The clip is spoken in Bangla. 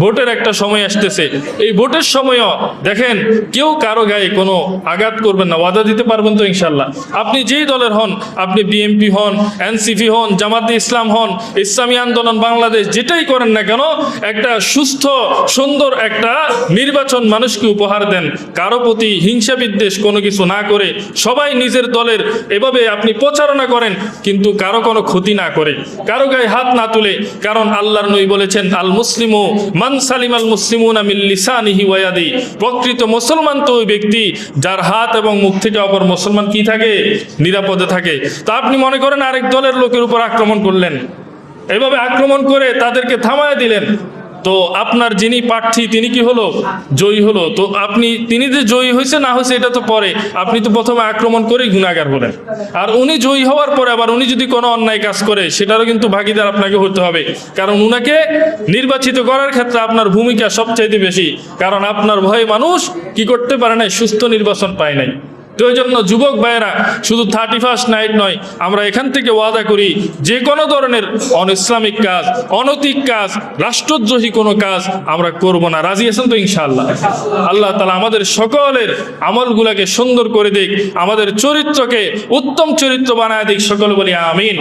ভোটের একটা সময় আসতেছে। এই ভোটের সময়ও দেখেন, কেউ কারও গায়ে কোনো আঘাত করবেন না, ওয়াদা দিতে পারবেন তো ইনশাল্লাহ। আপনি যেই দলের হন, আপনি বিএমপি হন, এনসিপি হন, জামাতে ইসলাম হন, ইসলামী আন্দোলন, বাংলাদেশ যেটাই করেন না কেন, একটা সুস্থ, সুন্দর একটা নির্বাচন মানুষকে উপহার দেন। কারও প্রতি হিংসা বিদ্বেষ কোনো কিছু না করে, সবাই নিজের দলের, এভাবে আপনি প্রচারণা করেন, কিন্তু কারও কোনো ক্ষতি না করে। কারও গায়ে হাত না তুলে, কারণ আল্লাহর নবী বলেছেন আল মুসলিমু মান সালিম আল মুসলিমুন আমিল লিসানিহি ওয়াদি প্রকৃত মুসলমান তো ওই ব্যক্তি যার হাত এবং মুখ থেকে অপর মুসলমান কি থাকে? নিরাপদে থাকে। তা আপনি মনে করেন আরেক দলের লোকের উপর আক্রমণ করলেন। এভাবে আক্রমণ করে তাদেরকে থামায় দিলেন। তো আপনার যিনি প্রার্থী, তিনি কি হলো? জয়ী হলো। তো আপনি, তিনি যে জয়ী হয়েছে, না হয়েছে, এটা তো পরে। আপনি তো প্রথমে আক্রমণ করেই গুণাগার হলেন। আর উনি জয়ী হওয়ার পরে আবার উনি যদি কোনো অন্যায় কাজ করে, সেটারও কিন্তু ভাগিদার আপনাকে হতে হবে। কারণ উনাকে নির্বাচিত করার ক্ষেত্রে আপনার ভূমিকা সবচাইতে বেশি। কারণ আপনার ভয়ে মানুষ কি করতে পারে নাই, সুস্থ নির্বাচন পায় নাই। তো এই জন্য যুবক ভাইয়েরা, শুধু থার্টি ফার্স্ট নাইট নয়, আমরা এখান থেকে ওয়াদা করি, যে কোনো ধরনের অন ইসলামিক কাজ, অনৈতিক কাজ, রাষ্ট্রদ্রোহী কোনো কাজ আমরা করব না। রাজি আছেন তো ইনশাআল্লাহ? আল্লাহ তালা আমাদের সকলের আমলগুলাকে সুন্দর করে দিক, আমাদের চরিত্রকে উত্তম চরিত্র বানায় দিক, সকল বলি আমিন।